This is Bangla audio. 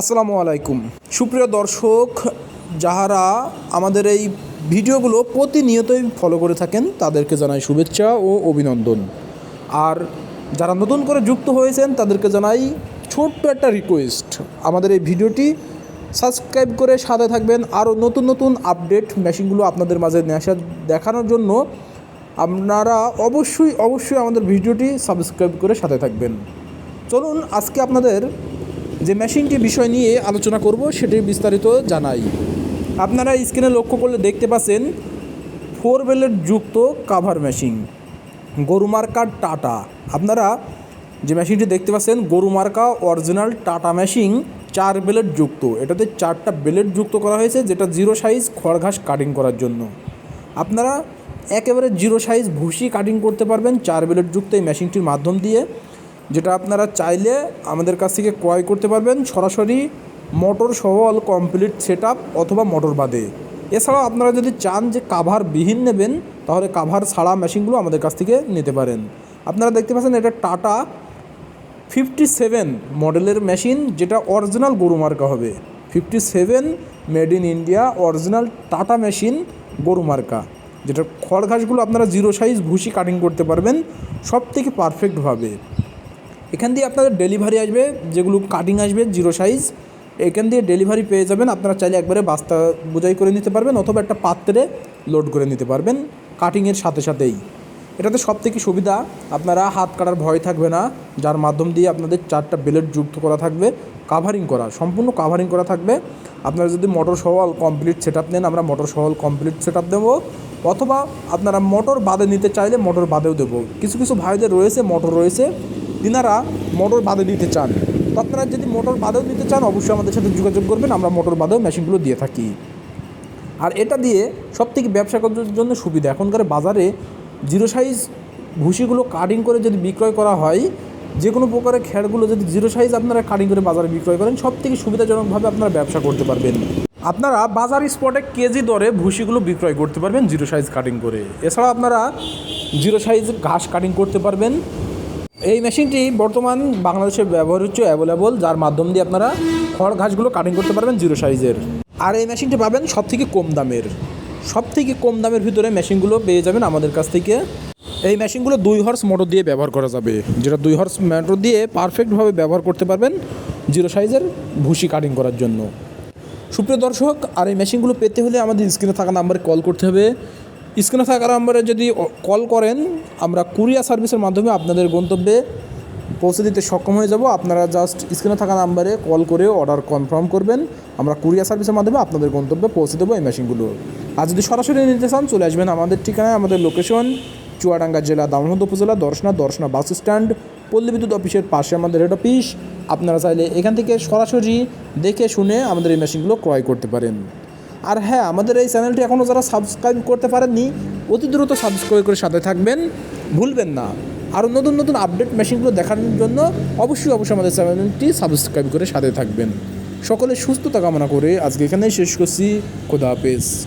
আসসালামু আলাইকুম। সুপ্রিয় দর্শক, যাহারা আমাদের এই ভিডিওগুলো প্রতিনিয়তই ফলো করে থাকেন, তাদেরকে জানাই শুভেচ্ছা ও অভিনন্দন। আর যারা নতুন করে যুক্ত হয়েছেন, তাদেরকে জানাই ছোট্ট একটা রিকোয়েস্ট আমাদের এই ভিডিওটি সাবস্ক্রাইব করে সাথে থাকবেন। আরও নতুন নতুন আপডেট মেশিনগুলো আপনাদের মাঝে নেশা দেখানোর জন্য আপনারা অবশ্যই অবশ্যই আমাদের ভিডিওটি সাবস্ক্রাইব করে সাথে থাকবেন। চলুন, আজকে আপনাদের যে মেশিনটি বিষয় নিয়ে আলোচনা করব, সেটি বিস্তারিত জানাই। আপনারা স্ক্রিনে লক্ষ্য করলে দেখতে পাচ্ছেন, ফোর বেলের যুক্ত কাভার মেশিন গরু গরুমার্কা টাটা। আপনারা যে মেশিনটি দেখতে পাচ্ছেন গরুমার্কা অরিজিনাল টাটা মেশিন চার বেলেট যুক্ত। এটাতে চারটা বেলেট যুক্ত করা হয়েছে, যেটা জিরো সাইজ খড় ঘাস কাটিং করার জন্য। আপনারা একেবারে জিরো সাইজ ভুসি কাটিং করতে পারবেন, চার বেলেট যুক্ত এই মেশিনটির মাধ্যম দিয়ে। যেটা আপনারা চাইলে আমাদের কাছ থেকে ক্রয় করতে পারবেন সরাসরি মোটর সহ অল কমপ্লিট সেট অথবা মোটর বাদে। এছাড়াও আপনারা যদি চান যে কাভার বিহীন নেবেন, তাহলে কাভার ছাড়া মেশিনগুলো আমাদের কাছ থেকে নিতে পারেন। আপনারা দেখতে পাচ্ছেন এটা টাটা ফিফটি সেভেন মডেলের মেশিন যেটা অরিজিনাল গরু মার্কা হবে। Fifty seven made in India original Tata machine গরু মার্কা। যেটা খড় ঘাসগুলো আপনারা জিরো সাইজ ভুসি কাটিং করতে পারবেন সব থেকে পারফেক্টভাবে এখান দিয়ে আপনাদের ডেলিভারি আসবে, যেগুলো কাটিং আসবে জিরো সাইজ এখান দিয়ে ডেলিভারি পেয়ে যাবেন। আপনারা চাইলে একবারে বাস্তা বোঝাই করে নিতে পারবেন অথবা একটা পাত্রে লোড করে নিতে পারবেন কাটিংয়ের সাথে সাথেই। এটাতে সব থেকে সুবিধা, আপনারা হাত কাটার ভয় থাকবে না, যার মাধ্যম দিয়ে আপনাদের চারটা বেলেট যুক্ত করা থাকবে কাভারিং করা, সম্পূর্ণ কাভারিং করা থাকবে। আপনারা যদি মোটর সহ কমপ্লিট সেট নেন, আমরা মোটর সহ কমপ্লিট সেট আপ দেবো, অথবা আপনারা মোটর বাদে নিতে চাইলে মোটর বাদেও দেবো। কিছু কিছু ভাইদের রয়েছে মোটর রয়েছে তিনারা মোটর বাদে দিতে চান। তো আপনারা যদি মোটর বাদেও দিতে চান, অবশ্যই আমাদের সাথে যোগাযোগ করবেন, আমরা মোটর বাদেও মেশিনগুলো দিয়ে থাকি। আর এটা দিয়ে সব থেকে ব্যবসা করার জন্য সুবিধা, এখনকার বাজারে জিরো সাইজ ভুসিগুলো কাটিং করে যদি বিক্রয় করা হয় যে কোনো প্রকারের খ্যাড়গুলো যদি জিরো সাইজ আপনারা কাটিং করে বাজারে বিক্রয় করেন সব থেকে সুবিধাজনকভাবে আপনারা ব্যবসা করতে পারবেন। আপনারা বাজার স্পটে কেজি দরে ভুসিগুলো বিক্রয় করতে পারবেন, জিরো সাইজ কাটিং করে। এছাড়া আপনারা জিরো সাইজ ঘাস কাটিং করতে পারবেন এই মেশিনটি বর্তমান বাংলাদেশে ব্যবহার হচ্ছে অ্যাভেলেবল যার মাধ্যম দিয়ে আপনারা খড় ঘাসগুলো কাটিং করতে পারবেন জিরো সাইজের আর এই মেশিনটি পাবেন সব থেকে কম দামের। সব থেকে কম দামের ভিতরে মেশিনগুলো পেয়ে যাবেন আমাদের কাছ থেকে। এই মেশিনগুলো দুই হর্স মোটর দিয়ে ব্যবহার করা যাবে। যেটা দুই হর্স মোটর দিয়ে পারফেক্টভাবে ব্যবহার করতে পারবেন জিরো সাইজের ভুসি কাটিং করার জন্য। সুপ্রিয় দর্শক, আর এই মেশিনগুলো পেতে হলে আমাদের স্ক্রিনে থাকা নাম্বারে কল করতে হবে। স্ক্রিনে থাকা নাম্বারে যদি কল করেন, আমরা কুরিয়ার সার্ভিসের মাধ্যমে আপনাদের গন্তব্যে পৌঁছে দিতে সক্ষম হয়ে যাব। আপনারা জাস্ট স্ক্রিনে থাকা নাম্বারে কল করে অর্ডার কনফার্ম করবেন। আমরা কুরিয়ার সার্ভিসের মাধ্যমে আপনাদের গন্তব্যে পৌঁছে দেবো এই মেশিনগুলো আর যদি সরাসরি নিতে চান, চলে আসবেন আমাদের ঠিকানায়, আমাদের লোকেশন চুয়াডাঙ্গা জেলা দামোহদ উপজেলা, দর্শনা দর্শনা বাস স্ট্যান্ড পল্লী বিদ্যুৎ অফিসের পাশে আমাদের হেড অফিস আপনারা চাইলে এখান থেকে সরাসরি দেখে শুনে আমাদের এই মেশিনগুলো ক্রয় করতে পারেন। আর হ্যাঁ আমাদের এই চ্যানেলটি এখনও যারা সাবস্ক্রাইব করতে পারেননি, অতি দ্রুত সাবস্ক্রাইব করে সাথে থাকবেন। ভুলবেন না। আরও নতুন নতুন আপডেট মেশিনগুলো দেখার জন্য অবশ্যই অবশ্যই আমাদের চ্যানেলটি সাবস্ক্রাইব করে সাথে থাকবেন। সকলে সুস্থতা কামনা করে আজকে এখানেই শেষ করছি। খোদা হাফেজ।